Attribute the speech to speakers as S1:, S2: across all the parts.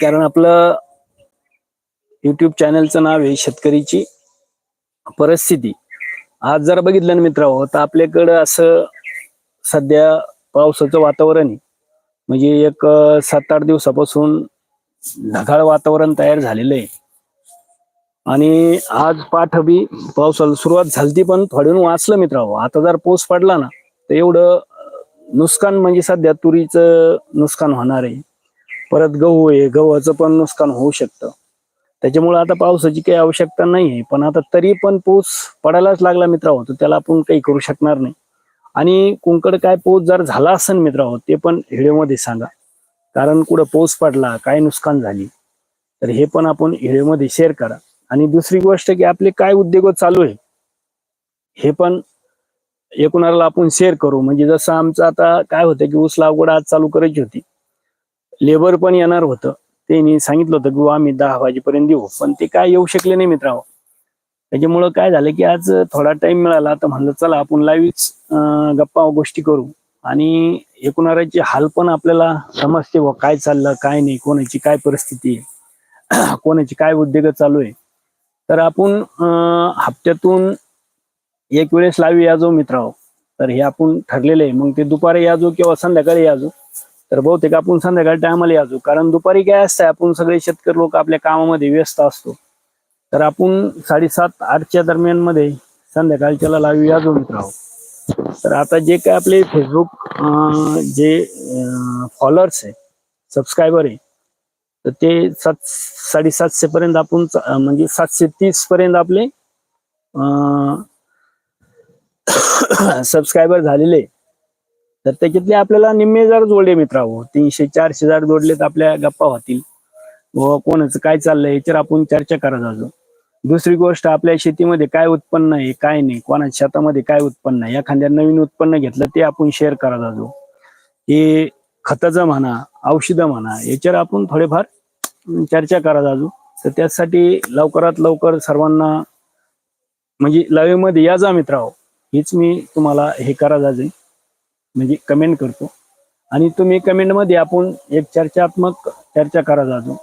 S1: कारण आपलं युट्यूब चॅनलचं नाव आहे शेतकरीची परिस्थिती. आज जर बघितलं ना मित्र तर आपल्याकडं असं सध्या पावसाचं वातावरण आहे. म्हणजे एक सात आठ दिवसापासून ढगाळ वातावरण तयार झालेलं आहे. आणि आज पाठबी पावसाला सुरुवात झालती पण थोड्यानं वाचलं मित्र आता जर पाऊस पडला ना तर एवढं नुकसान म्हणजे सध्या तुरीचं नुकसान होणार आहे. परत गहू आहे गव्हाचं पण नुकसान होऊ शकतं. त्याच्यामुळे आता पावसाची काही आवश्यकता नाही आहे पण आता तरी पण पाऊस पडायलाच लागला मित्र तर त्याला आपण काही करू शकणार नाही. आणि कुंकड काय पाऊस जर झाला असेल मित्र ते पण व्हिडिओमध्ये सांगा. कारण कुठं पाऊस पडला काय नुकसान झाली तर हे पण आपण व्हिडिओमध्ये शेअर करा. आणि दुसरी गोष्ट की आपले काय उद्योग चालू आहे हे पण एकूणाला आपण शेअर करू. म्हणजे जसं आमचं आता काय होतं की ऊस लागवड आज चालू करायची होती. लेबर पण येणार होतं. त्यांनी सांगितलं होतं की आम्ही दहा वाजेपर्यंत येऊ. पण ते काय येऊ शकले नाही मित्रांनो. त्याच्यामुळं काय झालं की आज थोडा टाइम मिळाला तर म्हणलं चला आपण लाईव्ह गप्पा गोष्टी करू. आणि एकूणाराचे हाल पण आपल्याला समजते बुवा काय चाललं काय नाही कोणाची काय परिस्थिती आहे. कोणाची काय उद्योग चालू आहे. तर आपण हप्त्यातून एक वेळेस लावी याजो मित्रांनो. तर हे आपण ठरलेलं आहे. मग ते दुपारी याजो किंवा संध्याकाळी याजो. तर बहुतेक आपण संध्याकाळी टायमाला याजो कारण दुपारी काय असतं आपण सगळे शेतकरी लोक आपल्या कामामध्ये व्यस्त असतो. तर आपण साडेसात आठच्या दरम्यानमध्ये संध्याकाळच्याला लावी याजो मित्रांनो तर आता जे काय आपले फेसबुक जे फॉलोअर्स आहे सबस्क्रायबर आहे तर ते सात साडेसातशे पर्यंत आपण म्हणजे सातशे तीस पर्यंत आपले सबस्क्रायबर झालेले आहे. तर त्याच्यातले आपल्याला निम्मे जर जोडले मित्रांनो तीनशे चारशे जर जोडले तर आपल्या गप्पा होतील. व कोणाचं काय चाललंय याच्यावर आपण चर्चा करत असो दुसरी गोष्ट आपल्या शेतीमध्ये काय उत्पन्न आहे काय नाही कोणाच्या शेतामध्ये काय उत्पन्न आहे एखाद्या नवीन उत्पन्न घेतलं ते आपण शेअर करत असो हे खताचं म्हणा औषधं म्हणा याच्यावर आपण थोडेफार चर्चा करत असो तर त्यासाठी लवकरात लवकर सर्वांना म्हणजे लाईव्हमध्ये या जा मित्रांनो हीच मी तुम्हाला हे करत जाजे म्हणजे कमेंट करतो. आणि तुम्ही कमेंटमध्ये आपण एक चर्चात्मक चर्चा करा जातो.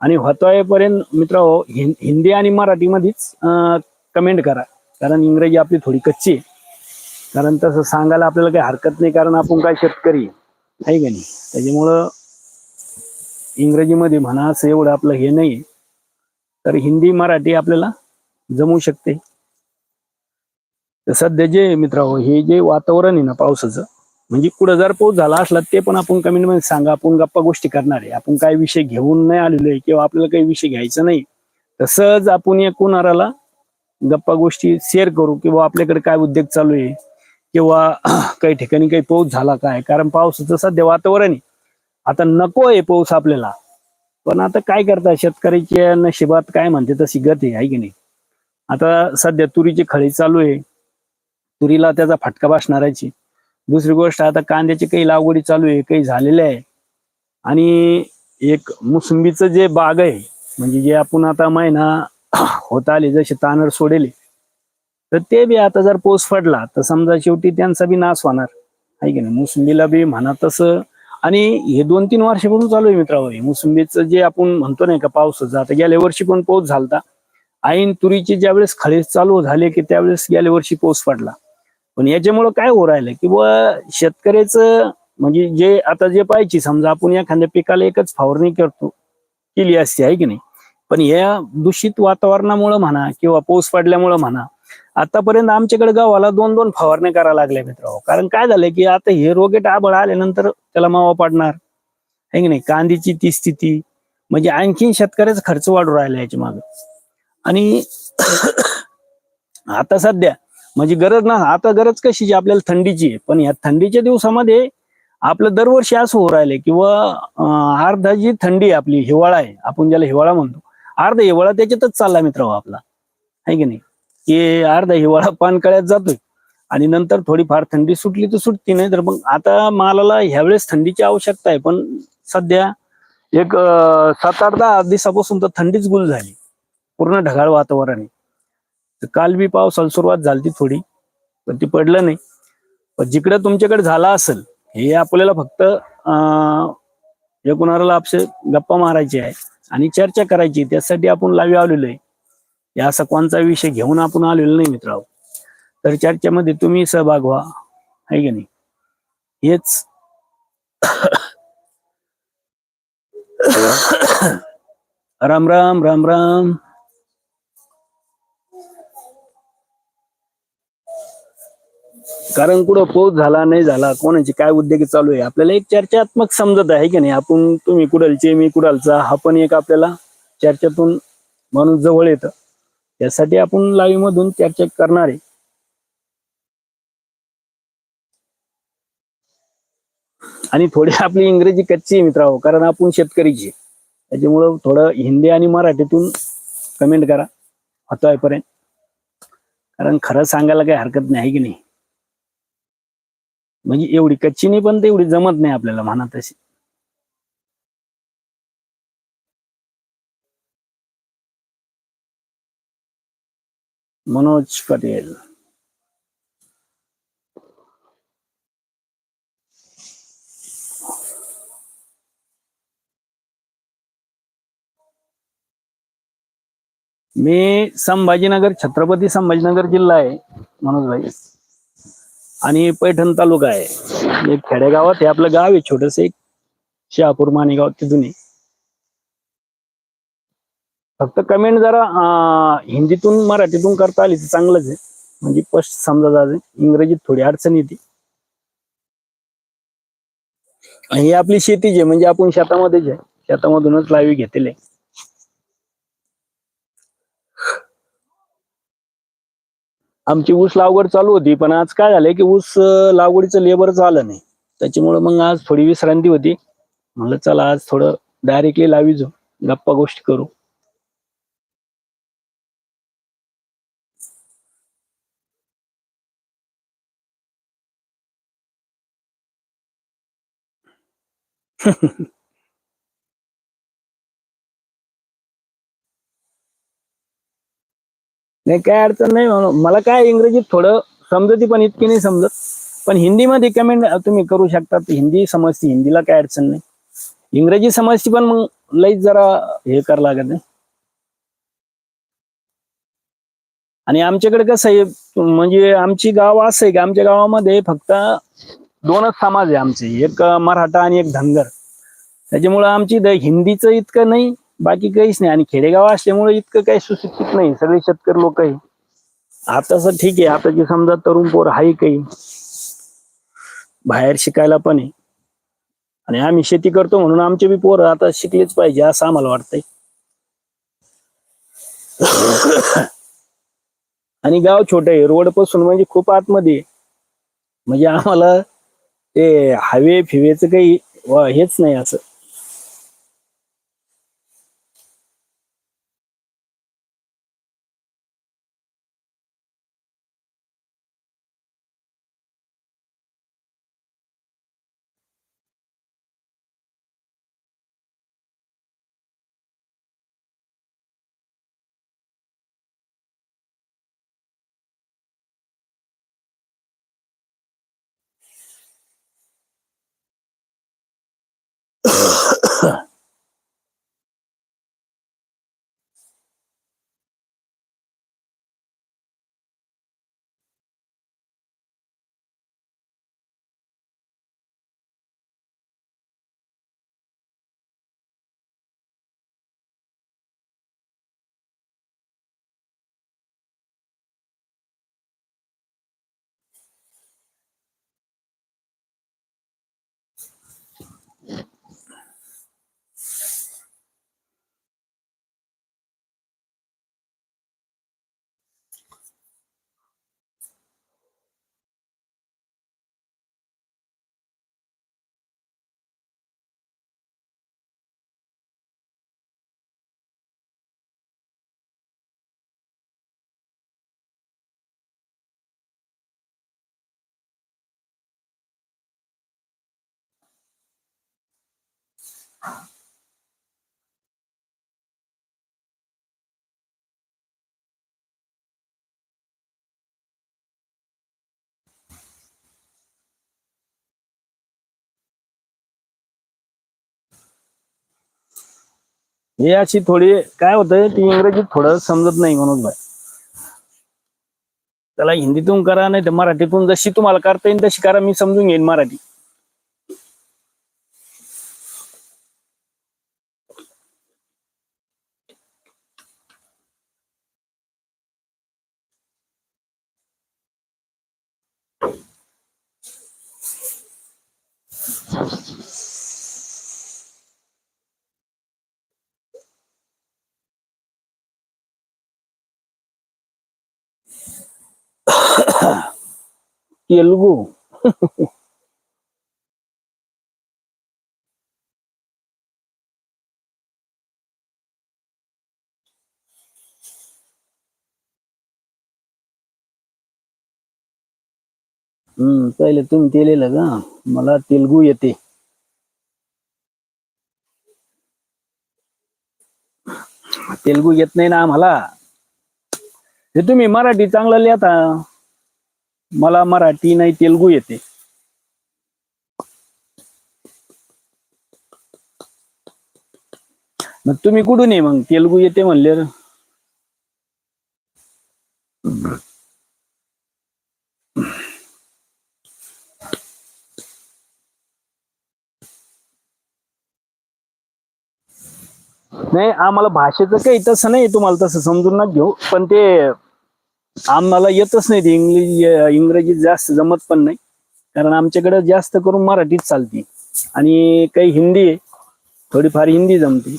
S1: आणि होतोयपर्यंत मित्र हिंदी आणि मराठीमध्येच कमेंट करा. कारण इंग्रजी आपली थोडी कच्ची आहे. कारण तसं सांगायला आपल्याला काही हरकत नाही कारण आपण काय शेतकरी आहे. का नाही? त्याच्यामुळं इंग्रजीमध्ये म्हणा असं एवढं आपलं हे नाही तर हिंदी मराठी आपल्याला जमू शकते. तर सध्या जे मित्र हे जे वातावरण आहे ना पावसाचं म्हणजे कुठं जर पाऊस झाला असला ते पण आपण कमेंटमध्ये सांगा. आपण गप्पा गोष्टी करणार आहे. आपण काय विषय घेऊन नाही आलेलो आहे किंवा आपल्याला काही विषय घ्यायचा नाही. तर सहज आपण या कुणाराला गप्पा गोष्टी शेअर करू किंवा आपल्याकडे काय उद्योग चालू आहे किंवा काही ठिकाणी काही पाऊस झाला काय? कारण पावसाचं सध्या वातावरण आहे. आता नको आहे पाऊस आपल्याला. पण आता काय करता शेतकऱ्याच्या नशिबात काय म्हणते तशी गत आहे आहे की नाही? आता सध्या तुरीची खळी चालू आहे. तुरीला त्याचा फटका बसणाराची दुसरी गोष्ट आता कांद्याची काही लागवडी चालू आहे काही झालेल्या आहे. आणि एक मोसंबीचं जे बाग आहे म्हणजे जे आपण आता महिना होत आले जसे तानर सोडेले तर ते बी आता जर पोस पडला तर समजा शेवटी त्यांचा बी नाश होणार. आहे की नाही? मोसंबीला बी म्हणा तसं. आणि हे दोन तीन वर्षापासून चालू आहे मित्रांनो हे. मोसंबीचं जे आपण म्हणतो नाही का पावसाचं. आता गेल्या वर्षी पण पाऊस झालता. ऐन तुरीचे ज्यावेळेस खळे चालू झाले की त्यावेळेस गेल्या वर्षी पाऊस पडला. पण याच्यामुळं काय हो राहिलं की बुवा शेतकऱ्याचं म्हणजे जे आता जे पाहिजे समजा आपण एखाद्या पिकाला एकच फवारणी करतो केली असते आहे की नाही? पण या दूषित वातावरणामुळं म्हणा किंवा पाऊस पडल्यामुळं म्हणा आतापर्यंत आमच्याकडे गावाला दोन दोन फवारण्या करायला लागल्या मित्र कारण काय झालंय की आता हे रोगेट आबळ आल्यानंतर त्याला मावा पडणार. आहे की नाही? कांदीची ती स्थिती. म्हणजे आणखीन शेतकऱ्याचा खर्च वाढू राहिला याच्या मागे. आणि आता सध्या म्हणजे गरज ना आता गरज कशीची आपल्याला थंडीची आहे. पण या थंडीच्या दिवसामध्ये आपलं दरवर्षी असं होऊ राहिले किंवा अर्धा जी थंडी आहे आपली हिवाळा आहे आपण ज्याला हिवाळा म्हणतो. अर्धा हिवाळा त्याच्यातच चालला मित्र हो आपला. आहे की नाही? की अर्धा हिवाळा पानकळ्यात जातोय. आणि नंतर थोडीफार थंडी सुटली तर सुटती नाही तर मग आता मालाला ह्यावेळेस थंडीची आवश्यकता आहे. पण सध्या एक सात आठ दहा दिवसापासून तर थंडीच गुल झाली. पूर्ण ढगाळ वातावरण आहे. तर काल बी पावसाला सुरुवात झाली थोडी पण ती पडलं नाही. पण जिकडे तुमच्याकडे झाला असेल हे आपल्याला फक्त अं, एकूणाला आपसे गप्पा मारायची आहे आणि चर्चा करायची त्यासाठी आपण लावी आलेलो आहे. या असा विषय घेऊन आपण आलेलो नाही मित्रांनो. तर चर्चेमध्ये तुम्ही सहभाग व्हा आहे की नाही? हेच राम राम राम राम. कारण कुठं पाऊस झाला नाही झाला कोणाची काय उद्योग चालू आहे आपल्याला एक चर्चात्मक समजत आहे की नाही? आपण तुम्ही कुडालचे मी कुडालचा हा पण एक आपल्याला चर्चेतून माणूस जवळ येतं. त्यासाठी आपण लाईव्ह मधून चर्चा करणार आहे. आणि थोडी आपली इंग्रजी कच्ची आहे मित्रांनो कारण आपण शेतकरीची. त्याच्यामुळं थोडं हिंदी आणि मराठीतून कमेंट करा पर्यंत. कारण खरं सांगायला काही हरकत नाही की नाही? म्हणजे एवढी कच्ची नाही पण तेवढी जमत नाही आपल्याला म्हणा तशी. मनोज पटेल. मी संभाजीनगर छत्रपती संभाजीनगर जिल्हा आहे मनोज भाई आणि पैठण तालुका आहे. एक खेडेगावात हे आपलं गाव आहे छोटस एक. शहापूर मानेगाव तिथून फक्त कमेंट जरा हिंदीतून मराठीतून करता आली तर चांगलंच आहे. म्हणजे स्पष्ट समजा जाते इंग्रजीत थोडी अडचण येते. आणि ही आपली शेतीच आहे. म्हणजे आपण शेतामध्येच आहे. शेतामधूनच लावी घेतलेले आमची ऊस लागवड चालू होती पण आज काय झालंय की ऊस लागवडीचं लेबरच आलं नाही. त्याच्यामुळे मग आज थोडी विश्रांती होती. म्हणलं चला आज थोडं डायरेक्टली लावी जाऊ गप्पा गोष्टी करू. नाही काय अडचण नाही मला काय इंग्रजीत थोडं समजती पण इतकी नाही समजत. पण हिंदीमध्ये कमेंट तुम्ही करू शकता हिंदी समजते हिंदीला काय अडचण नाही. इंग्रजी समजते पण मग लईच जरा हे कर लागत नाही. आणि आमच्याकडे कसं आहे म्हणजे आमची गाव असं आहे की आमच्या गावामध्ये फक्त दोनच समाज आहे आमचे एक मराठा आणि एक धनगर. त्याच्यामुळं आमची द- हिंदीचं इतकं नाही बाकी काहीच नाही. आणि खेडेगाव असल्यामुळे इतकं काही सुशिक्षित नाही. सगळे शेतकरी लोक आहे. आताच ठीक आहे. आताची समजा तरुण पोर आहे काही बाहेर शिकायला पण आहे. आणि आम्ही शेती करतो म्हणून आमचे बी पोर आता शिकलेच पाहिजे असं आम्हाला वाटतंय. आणि गाव छोट आहे. रोडपासून म्हणजे खूप आतमध्ये म्हणजे आम्हाला ते हवे फिवेचं काही हेच नाही असं. हे अशी थोडी काय होतंय ती इंग्रजीत थोडं समजत नाही म्हणून बाय त्याला हिंदीतून करा नाही तर मराठीतून जशी तुम्हाला करता येईल तशी करा मी समजून घेईन मराठी. तेलुगू. हम्म पहिले तुम्ही ते का? मला तेलगू येते. तेलगू येत नाही ना आम्हाला. हे तुम्ही मराठी चांगलं लिहता. मला मराठी नाही तेलगू येते. मग तुम्ही कुठून आहे मग? तेलगू येते म्हणले नाही आम्हाला भाषेचं काही तसं नाही तुम्हाला तसं समजून ना घेऊ. पण ते आम्हाला येतच नाही ते इंग्लिश इंग्रजी जास्त जमत पण नाही. कारण आमच्याकडे जास्त करून मराठीच चालते. आणि काही हिंदी आहे थोडीफार हिंदी जमते.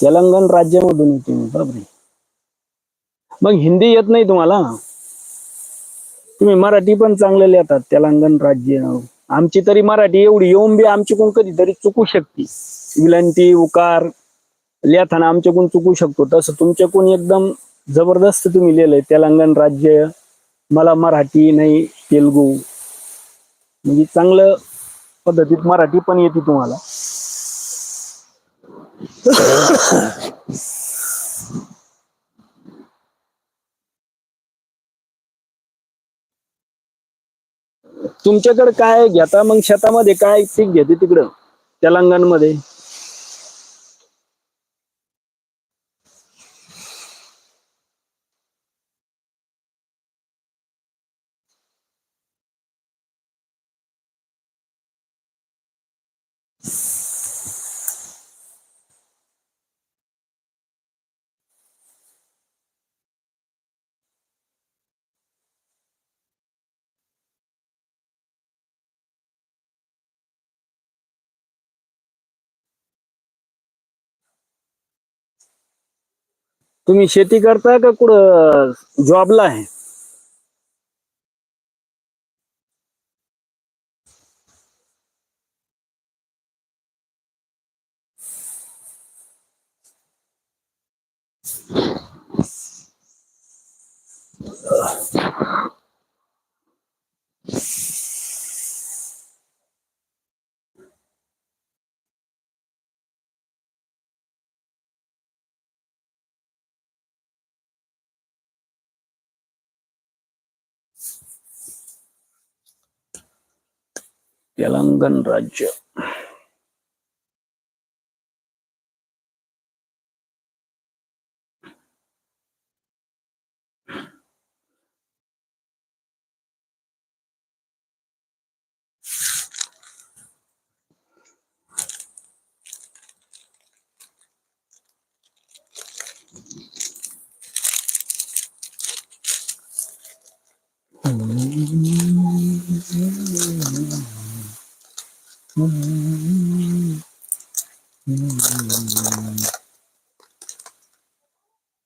S1: तेलंगण राज्यामधून येते मी बरोबर आहे. मग हिंदी येत नाही तुम्हाला? तुम्ही मराठी पण चांगले लिहितात तेलंगण राज्य. आमची तरी मराठी एवढी येऊन बी आमच्याकडून कधीतरी चुकू शकते. विलंटी उकार लिहिताना आमच्याकडून चुकू शकतो. तसं तुमच्याकडून एकदम जबरदस्त तुम्ही लिहिलंय तेलंगण राज्य मला मराठी नाही तेलगू. म्हणजे चांगलं पद्धतीत मराठी पण येते तुम्हाला. तुमच्याकडे काय घेता मग शेतामध्ये काय पीक घेते तिकडं? तेलंगणमध्ये? तुम्ही शेती करता का कुठं जॉबला आहे? तेलंगण राज्य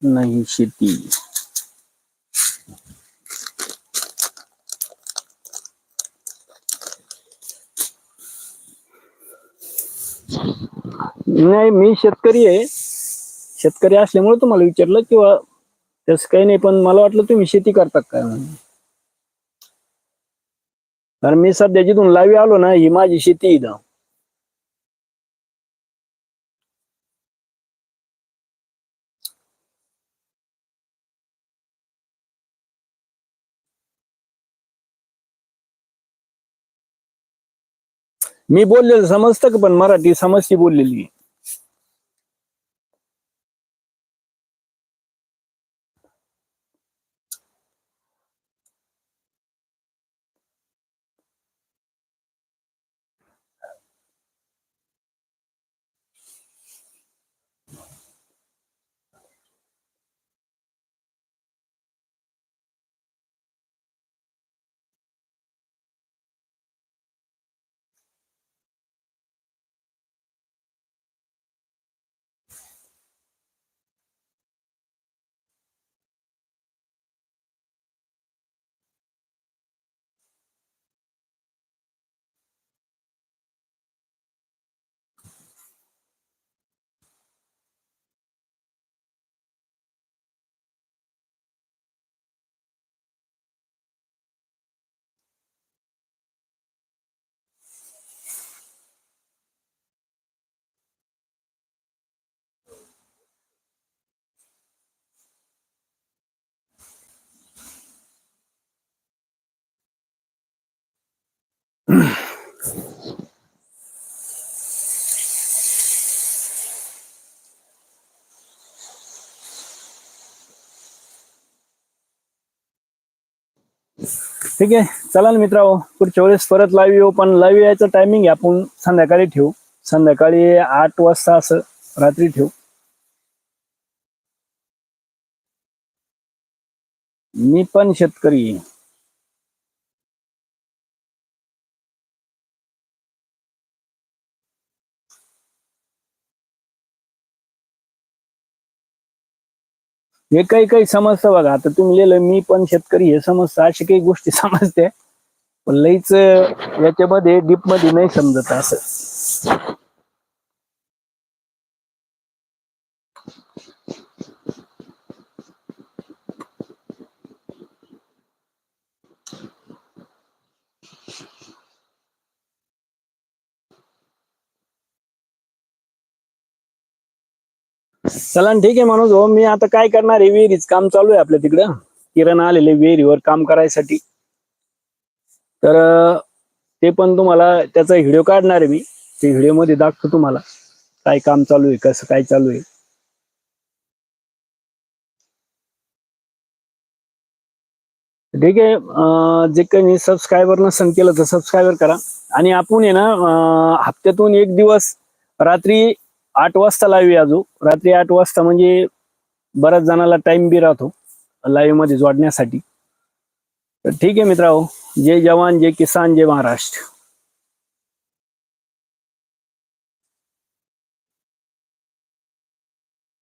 S1: नाही शेती. नाही मी शेतकरी आहे. शेतकरी असल्यामुळे तुम्हाला विचारलं किंवा तसं काही नाही पण मला वाटलं तुम्ही शेती करता काय म्हणून. कारण मी सध्या जिथून लावी आलो ना ही माझी शेती इथं. मी बोललेलं समजतं का पण मराठी समजती बोललेली? ठीक आहे. चला ना मित्रांनो पुढच्या वेळेस परत लाईव्ह येऊ पण लाईव्ह यायचं टायमिंग आपण संध्याकाळी ठेवू. संध्याकाळी आठ वाजता असं रात्री ठेवू. मी पण शेतकरी हे काही काही समजतं बघा. आता तुम्ही लिहिलं मी पण शेतकरी हे समजतं. अशी काही गोष्टी समजते. पण लईच याच्यामध्ये डीपमध्ये नाही समजत असं. चला न ठीक आहे माणूस हो मी आता काय करणार आहे? विहिरीच काम चालू आहे आपल्या तिकडं. किरण आलेले विहिरीवर काम करायसाठी. तर अं, ते पण तुम्हाला त्याचा व्हिडिओ काढणार आहे मी. ते व्हिडिओमध्ये दाखवतो तुम्हाला. काय काम चालू आहे कसं काय चालू आहे. ठीक आहे अं, जे काही सबस्क्रायबर नसन केलं तर सबस्क्रायबर करा. आणि आपण आहे ना अं, हप्त्यातून एक दिवस रात्री आठ वाजता लाईव्ह अजून. रात्री आठ वाजता म्हणजे बऱ्याच जणाला टाइम बी राहतो लाईव्हमध्ये जोडण्यासाठी. तर ठीक आहे मित्रांनो. जय जवान जय किसान जय महाराष्ट्र.